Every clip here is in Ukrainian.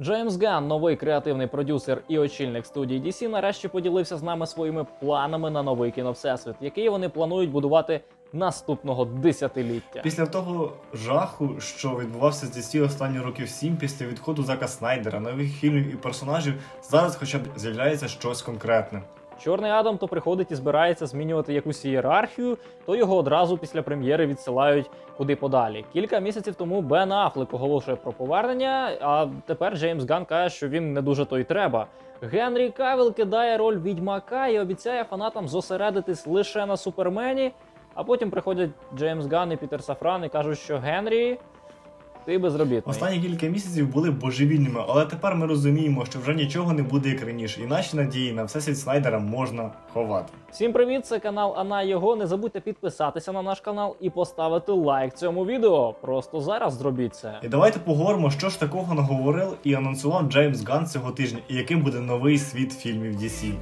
Джеймс Ган, новий креативний продюсер і очільник студії DC, нарешті поділився з нами своїми планами на новий кіновсесвіт, який вони планують будувати наступного десятиліття. Після того жаху, що відбувався з DC останні років сім після відходу Зака Снайдера, нових фільмів і персонажів, зараз хоча б з'являється щось конкретне. Чорний Адам то приходить і збирається змінювати якусь ієрархію, то його одразу після прем'єри відсилають куди подалі. Кілька місяців тому Бен Афлек оголошує про повернення, а тепер Джеймс Ган каже, що він не дуже то й треба. Генрі Кавіл кидає роль відьмака і обіцяє фанатам зосередитись лише на супермені. А потім приходять Джеймс Ган і Пітер Сафран і кажуть, що Генрі, ти безробітний. Останні кілька місяців були божевільними, але тепер ми розуміємо, що вже нічого не буде як раніше, і наші надії на всесвіт Снайдера можна ховати. Всім привіт! Це канал Ана Його. Не забудьте підписатися на наш канал і поставити лайк цьому відео. Просто зараз зробіть це. І давайте поговоримо, що ж такого наговорив і анонсував Джеймс Ганн цього тижня, і яким буде новий світ фільмів DC.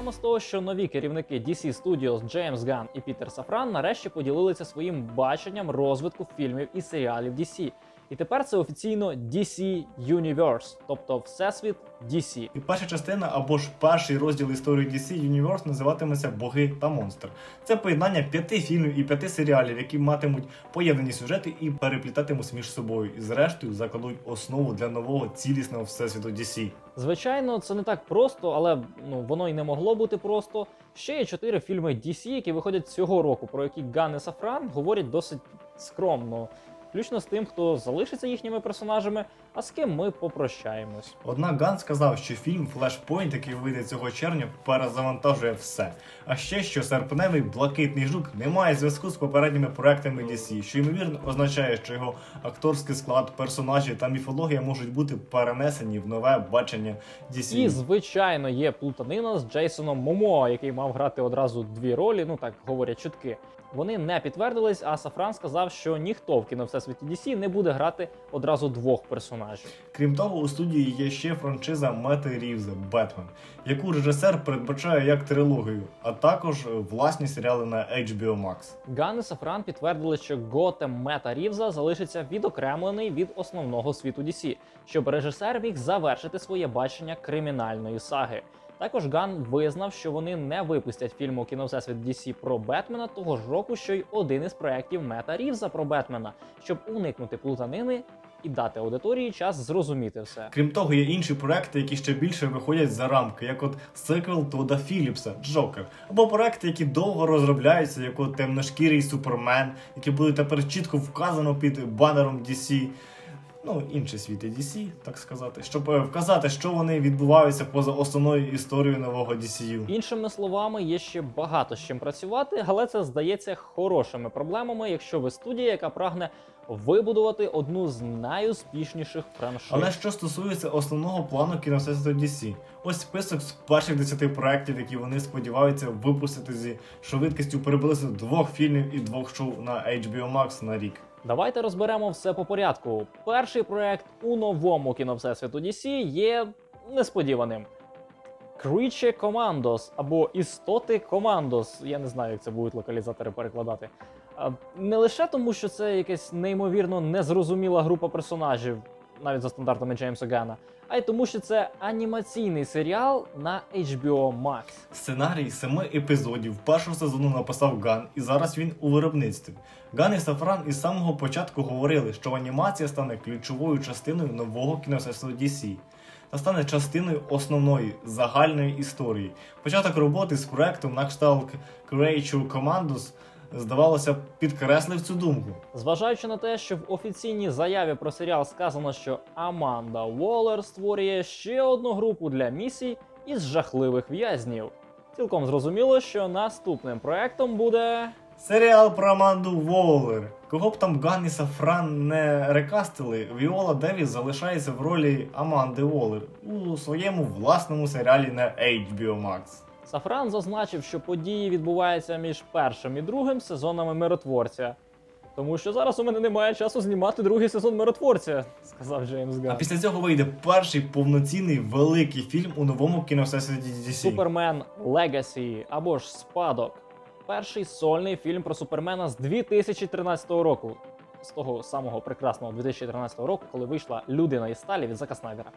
Почнемо з того, що нові керівники DC Studios Джеймс Ган і Пітер Сафран нарешті поділилися своїм баченням розвитку фільмів і серіалів DC. І тепер це офіційно DC Universe, тобто Всесвіт DC. І перша частина або ж перший розділ історії DC Universe називатиметься Боги та монстр. Це поєднання п'яти фільмів і п'яти серіалів, які матимуть поєднані сюжети і переплітатимуться між собою. І зрештою закладуть основу для нового цілісного всесвіту DC. Звичайно, це не так просто, але ну воно й не могло бути просто. Ще є чотири фільми DC, які виходять цього року, про які Ган і Сафран говорять досить скромно, включно з тим, хто залишиться їхніми персонажами, а з ким ми попрощаємось. Однак Ган сказав, що фільм Flashpoint, який вийде цього червня, перезавантажує все. А ще що серпневий блакитний жук не має зв'язку з попередніми проектами DC, що ймовірно означає, що його акторський склад, персонажі та міфологія можуть бути перенесені в нове бачення DC. І звичайно є плутанина з Джейсоном Момо, який мав грати одразу дві ролі. Ну так говорять чутки. Вони не підтвердились, а Сафран сказав, що ніхто в кіновсесвіті DC не буде грати одразу двох персонажів. Крім того, у студії є ще франшиза Мети Рівза Бетмен, яку режисер передбачає як трилогію, а також власні серіали на HBO Max. Ган і Сафран підтвердили, що Готем Мета Рівза залишиться відокремлений від основного світу DC, щоб режисер міг завершити своє бачення кримінальної саги. Також Ган визнав, що вони не випустять фільм у кіновсесвіт DC про Бетмена того ж року, що й один із проєктів Мета Рівза про Бетмена, щоб уникнути плутанини і дати аудиторії час зрозуміти все. Крім того, є інші проекти, які ще більше виходять за рамки, як от сиквел Тода Філіпса Джокер, або проекти, які довго розробляються, як от темношкірий Супермен, які будуть тепер чітко вказано під банером DC. Ну, інші світи DC, так сказати, щоб е, вказати, що вони відбуваються поза основною історією нового DCU. Іншими словами, є ще багато з чим працювати, але це здається хорошими проблемами, якщо ви студія, яка прагне вибудувати одну з найуспішніших франшиз. Але що стосується основного плану кіносесвіту DC, ось список з перших 10 проєктів, які вони сподіваються випустити зі швидкістю приблизно двох фільмів і двох шоу на HBO Max на рік. Давайте розберемо все по порядку. Перший проект у новому кіновсесвіту DC є несподіваним. Creature Commandos або Істоти Commandos. Я не знаю, як це будуть локалізатори перекладати. Не лише тому, що це якась неймовірно незрозуміла група персонажів, навіть за стандартами Джеймса Гана, а й тому, що це анімаційний серіал на HBO Max. Сценарій семи епізодів першого сезону написав Ган, і зараз він у виробництві. Ган і Сафран із самого початку говорили, що анімація стане ключовою частиною нового кіносесвіту DC. Та стане частиною основної загальної історії. Початок роботи з проектом на кшталт Creature Commandos, здавалося, підкреслив цю думку. Зважаючи на те, що в офіційній заяві про серіал сказано, що Аманда Уоллер створює ще одну групу для місій із жахливих в'язнів. Цілком зрозуміло, що наступним проектом буде. Серіал про Аманду Воллер. Кого б там Ган і Сафран не рекастили, Віола Девіс залишається в ролі Аманди Воллер у своєму власному серіалі на HBO Max. Сафран зазначив, що події відбуваються між першим і другим сезонами миротворця. Тому що зараз у мене немає часу знімати другий сезон миротворця, сказав Джеймс А після цього вийде перший повноцінний великий фільм у новому кіновсесвіті DC. Супермен Legacy або ж Спадок. Перший сольний фільм про Супермена з 2013 року. з того самого прекрасного 2013 року, коли вийшла Людина із сталі від Зака Снайдера.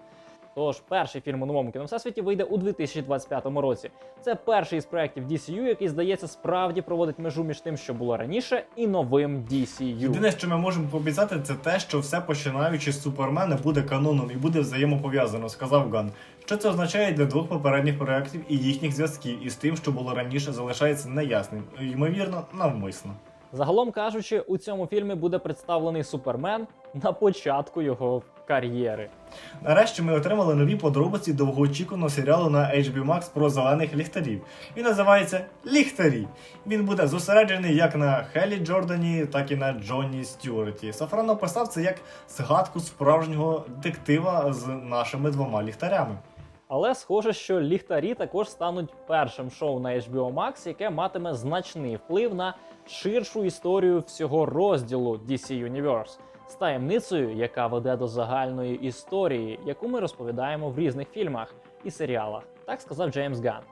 Тож перший фільм у новому кіновсесвіті вийде у 2025 році. Це перший із проєктів DCU, який, здається, справді проводить межу між тим, що було раніше, і новим DCU. Єдине, що ми можемо пообіцяти, це те, що все починаючи з Супермена буде каноном і буде взаємопов'язано, сказав Ган. Що це означає для двох попередніх проєктів і їхніх зв'язків із тим, що було раніше, залишається неясним, ймовірно, навмисно. Загалом кажучи, у цьому фільмі буде представлений Супермен на початку його кар'єри. Нарешті ми отримали нові подробиці довгоочікуваного серіалу на HBO Max про зелених ліхтарів. Він називається Ліхтарі. Він буде зосереджений як на Хелі Джордані, так і на Джонні Стюарті. Сафран описав це як згадку справжнього детектива з нашими двома ліхтарями. Але схоже, що ліхтарі також стануть першим шоу на HBO Max, яке матиме значний вплив на ширшу історію всього розділу DC Universe з таємницею, яка веде до загальної історії, яку ми розповідаємо в різних фільмах і серіалах. Так сказав Джеймс Ганн.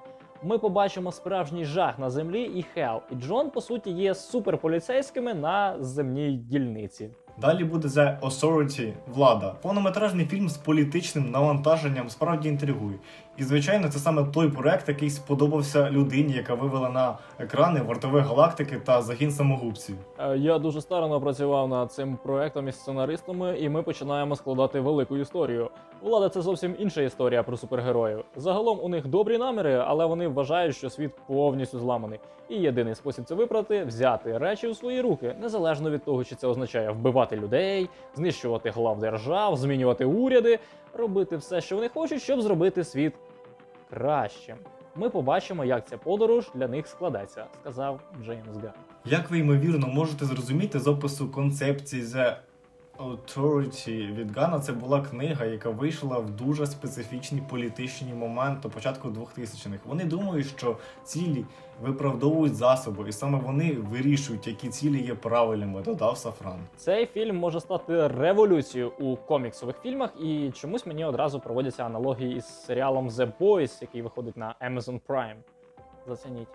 Ми побачимо справжній жах на землі і Хел. І Джон, по суті, є суперполіцейськими на земній дільниці. Далі буде The Authority Влада. Повнометражний фільм з політичним навантаженням справді інтригує. І звичайно, це саме той проект, який сподобався людині, яка вивела на екрани вартових галактики та загін самогубців. Е, Я дуже старанно працював над цим проектом із сценаристами, і ми починаємо складати велику історію. Влада це зовсім інша історія про супергероїв. Загалом у них добрі наміри, але вони вважають, що світ повністю зламаний. І єдиний спосіб це виправити взяти речі у свої руки, незалежно від того, чи це означає вбивати людей, знищувати глав держав, змінювати уряди, робити все, що вони хочуть, щоб зробити світ кращим. Ми побачимо, як ця подорож для них складеться, сказав Джеймс Ган. Як ви ймовірно можете зрозуміти з опису концепції The Authority від Гана, це була книга, яка вийшла в дуже специфічні політичні моменти початку 2000-х. Вони думають, що цілі виправдовують засоби, і саме вони вирішують, які цілі є правильними, додав Сафран. Цей фільм може стати революцією у коміксових фільмах, і чомусь мені одразу проводяться аналогії із серіалом The Boys, який виходить на Amazon Prime. Зацініть,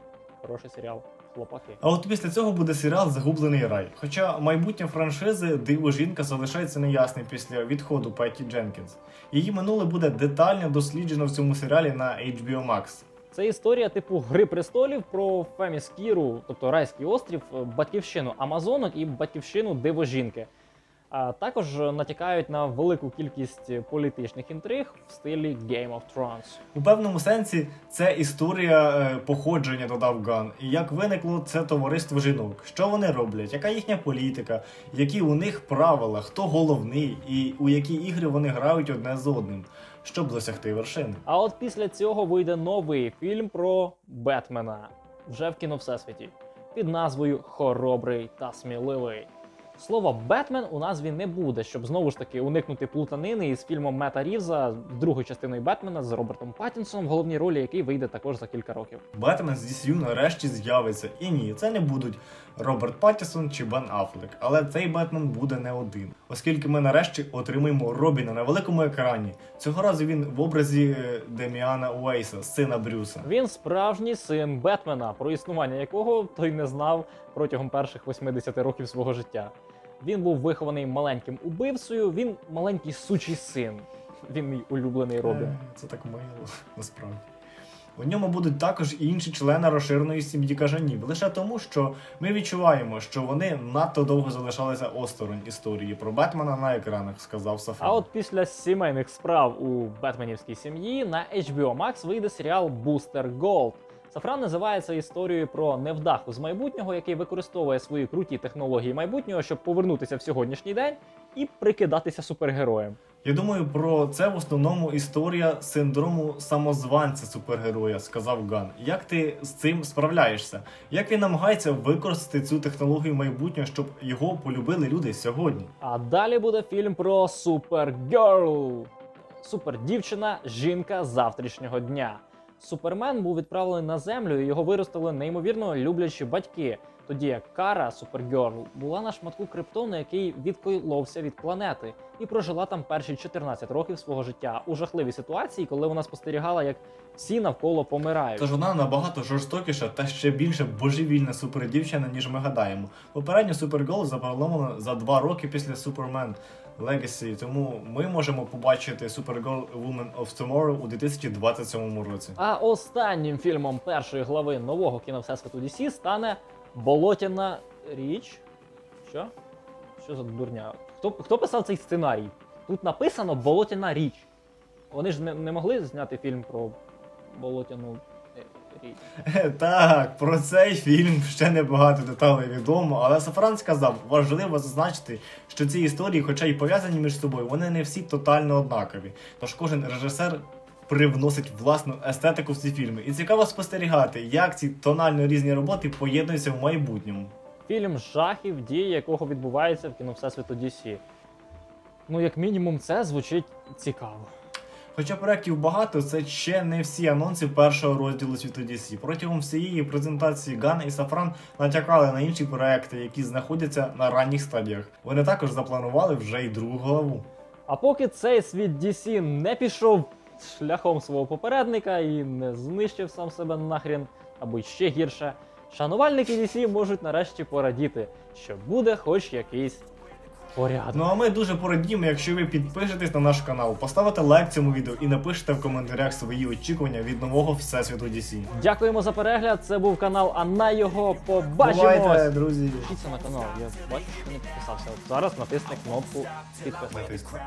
хороший серіал. Хлопаки. А от після цього буде серіал Загублений рай. Хоча майбутнє франшизи Диво жінка залишається неясним після відходу Петі Дженкінс. Її минуле буде детально досліджено в цьому серіалі на HBO Max. Це історія типу Гри престолів про Феміскіру, тобто райський острів, батьківщину Амазонок і батьківщину Дивожінки. А також натякають на велику кількість політичних інтриг в стилі Game of Thrones. У певному сенсі це історія е, походження, додав Ган. І як виникло це товариство жінок, що вони роблять, яка їхня політика, які у них правила, хто головний і у які ігри вони грають одне з одним, щоб досягти вершини. А от після цього вийде новий фільм про Бетмена вже в кіно всесвіті під назвою Хоробрий та сміливий. Слова Бетмен у назві не буде, щоб знову ж таки уникнути плутанини із фільмом Мета Рівза, другою частиною Бетмена з Робертом Паттінсоном, в головній ролі який вийде також за кілька років. Бетмен з DCU нарешті з'явиться. І ні, це не будуть Роберт Паттісон чи Бен Аффлек, але цей Бетмен буде не один, оскільки ми нарешті отримаємо Робіна на великому екрані. Цього разу він в образі е, Деміана Уейса, сина Брюса. Він справжній син Бетмена, про існування якого той не знав протягом перших 80 років свого життя. Він був вихований маленьким убивцею, він маленький сучий син. Він мій улюблений Робін. Е, Це так мило, насправді. У ньому будуть також і інші члени розширеної сім'ї кажанів, лише тому, що ми відчуваємо, що вони надто довго залишалися осторонь історії про Бетмена на екранах, сказав Сафран. А от після сімейних справ у Бетменівській сім'ї на HBO Max вийде серіал Booster Gold. Сафран називає це історією про невдаху з майбутнього, який використовує свої круті технології майбутнього, щоб повернутися в сьогоднішній день і прикидатися супергероєм. Я думаю, про це в основному історія синдрому самозванця супергероя, сказав Ган. Як ти з цим справляєшся? Як він намагається використати цю технологію майбутнього, щоб його полюбили люди сьогодні? А далі буде фільм про Супергерл. Супердівчина, жінка завтрашнього дня. Супермен був відправлений на землю, і його виростили неймовірно люблячі батьки. Тоді як Кара Супергерл була на шматку криптону, який відколовся від планети, і прожила там перші 14 років свого життя у жахливій ситуації, коли вона спостерігала, як всі навколо помирають. Тож вона набагато жорстокіша та ще більше божевільна супердівчина, ніж ми гадаємо. Попередньо Супергол заплановано за два роки після Superman Legacy, тому ми можемо побачити Supergirl Woman of Tomorrow у 2027 році. А останнім фільмом першої глави нового кіновсесвіту DC стане Болотяна річ. Що? Що за дурня? Хто, хто писав цей сценарій? Тут написано Болотяна річ. Вони ж не, не могли зняти фільм про болотяну річ. Так, про цей фільм ще небагато деталей відомо, але Сафран сказав, важливо зазначити, що ці історії, хоча й пов'язані між собою, вони не всі тотально однакові. Тож кожен режисер привносить власну естетику в ці фільми. І цікаво спостерігати, як ці тонально різні роботи поєднуються в майбутньому. Фільм жахів, дії якого відбувається в кіновсесвіту DC. Ну, як мінімум, це звучить цікаво. Хоча проєктів багато, це ще не всі анонси першого розділу світу DC. Протягом всієї презентації Ган і Сафран натякали на інші проекти, які знаходяться на ранніх стадіях. Вони також запланували вже й другу главу. А поки цей світ DC не пішов шляхом свого попередника і не знищив сам себе нахрін, або ще гірше, шанувальники DC можуть нарешті порадіти, що буде хоч якийсь порядок. Ну а ми дуже порадіємо, якщо ви підпишетесь на наш канал, поставите лайк цьому відео і напишете в коментарях свої очікування від нового всесвіту DC. Дякуємо за перегляд. Це був канал, а на його побачимось. Бувайте, друзі! Підпишіться на канал. Я бачу, що не підписався. От зараз натисни кнопку підписатися. Дійсно.